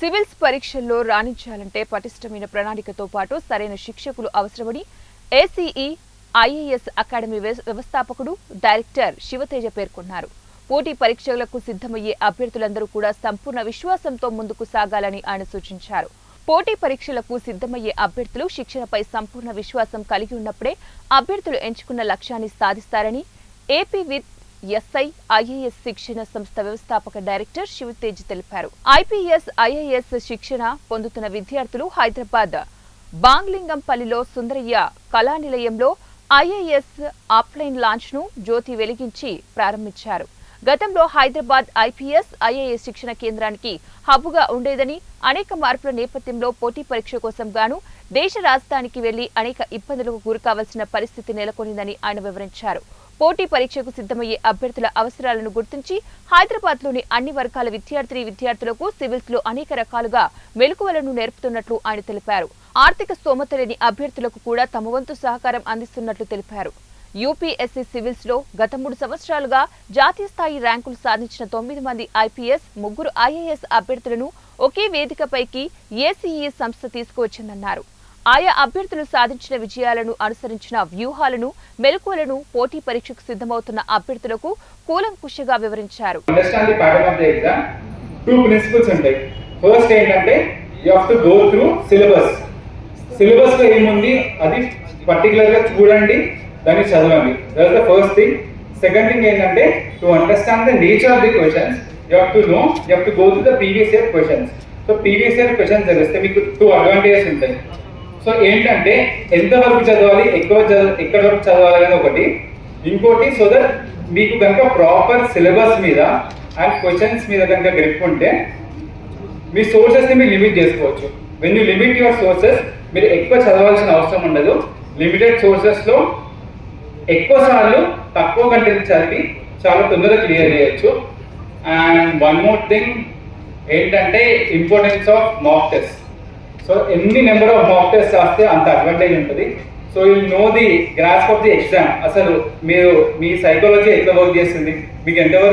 Civils పరీక్షల్లో రాణించాలంటే పటిష్టమైన ప్రణాళికతో పాటు సరైన శిక్షకులు అవసరమని ఏసీఈ ఐఏఎస్ అకాడమీ వ్యవస్థాపకుడు డైరెక్టర్ శివతేజ పేర్కొన్నారు. పోటీ పరీక్షలకు సిద్ధమయ్యే అభ్యర్థులందరూ కూడా సంపూర్ణ విశ్వాసంతో ముందుకు సాగాలని ఆయన సూచించారు. పోటీ పరీక్షలకు సిద్ధమయ్యే అభ్యర్థులు శిక్షణపై సంపూర్ణ విశ్వాసం కలిగి ఉన్నప్పుడే అభ్యర్థులు ఎంచుకున్న లక్ష్యాన్ని సాధిస్తారని ఏపీ విత్ ఎస్ఐ ఐఏఎస్ శిక్షణ సంస్థ వ్యవస్థాపక డైరెక్టర్ శివతేజ్ తెలిపారు. ఐపీఎస్ ఐఏఎస్ శిక్షణ పొందుతున్న విద్యార్థులు హైదరాబాద్ బాంగ్లింగంపల్లిలో సుందరయ్య కళానిలయంలో ఐఏఎస్ ఆఫ్లైన్ లాంచ్ను జ్యోతి వెలిగించి ప్రారంభించారు. గతంలో హైదరాబాద్ ఐపీఎస్ ఐఏఎస్ శిక్షణ కేంద్రానికి హబ్బుగా ఉండేదని అనేక మార్పుల నేపథ్యంలో పోటీ పరీక్ష కోసం గాను దేశ రాజధానికి వెళ్ళి అనేక ఇబ్బందులకు గురికావాల్సిన పరిస్థితి నెలకొనిందని ఆయన వివరించారు. పోటీ పరీక్షకు సిద్ధమయ్యే అభ్యర్థుల అవసరాలను గుర్తించి హైదరాబాద్లోని అన్ని వర్గాల విద్యార్థిని విద్యార్థులకు సివిల్స్లో అనేక రకాలుగా మెలకువలను నేర్పుతున్నట్లు ఆయన తెలిపారు. ఆర్థిక స్తోమత లేని అభ్యర్థులకు కూడా తమ వంతు సహకారం అందిస్తున్నట్లు తెలిపారు. యూపీఎస్సీ సివిల్స్లో గత మూడు సంవత్సరాలుగా జాతీయ స్థాయి ర్యాంకులు సాధించిన తొమ్మిది మంది ఐపీఎస్ ముగ్గురు ఐఏఎస్ అభ్యర్థులను ఒకే వేదికపైకి ఏసీఈ సంస్థ తీసుకువచ్చిందన్నారు. ఆయా అభ్యర్థులు సాధించిన విజయాలను అనుసరించిన వ్యూహాలను మెలకువలను పోటీ పరీక్షకు సిద్ధమవుతున్న అభ్యర్థులకు కూలంకుషగా వివరించారు. ఫస్ట్ ఏంటంటే you have to go through syllabus సిలబస్లో ఏముంది? అది పర్టికులర్గా చూడండి దాన్ని చదవండి. That the first thing second thing ఏంటంటే to understand the nature of the questions you have to know you have to go to the previous year questions so previous year questions తెలిస్తే మీకు టూ అడ్వాంటేజెస్ ఉంటాయి. So ఏంటంటే ఎంతవరకు చదవాలి ఎక్కువ చదవ ఎక్కడ వరకు చదవాలి అనేది ఒకటి. ఇంకోటి సో దట్ మీకు కనుక ప్రాపర్ సిలబస్ మీద అండ్ క్వశ్చన్స్ మీద కనుక గ్రిప్ ఉంటే మీ సోర్సెస్ని మీరు లిమిట్ చేసుకోవచ్చు. When you limit your sources మీరు ఎక్కువ చదవాల్సిన అవసరం ఉండదు. లిమిటెడ్ సోర్సెస్లో ఎక్కువ సార్లు తక్కువ కంటెంట్ చదివి చాలా తొందరగా క్లియర్ చేయొచ్చు. అండ్ వన్ మోర్ థింగ్ ఏంటంటే importance of mock test so ఎన్ని నెంబర్ ఆఫ్ మాక్ టెస్ట్ రాస్తే అంత అడ్వాంటేజ్ ఉంటుంది. So you know the grasp of the exam అసలు మీరు మీ సైకాలజీ ఎట్లా వర్క్ చేస్తుంది? మీకు ఎంతవరకు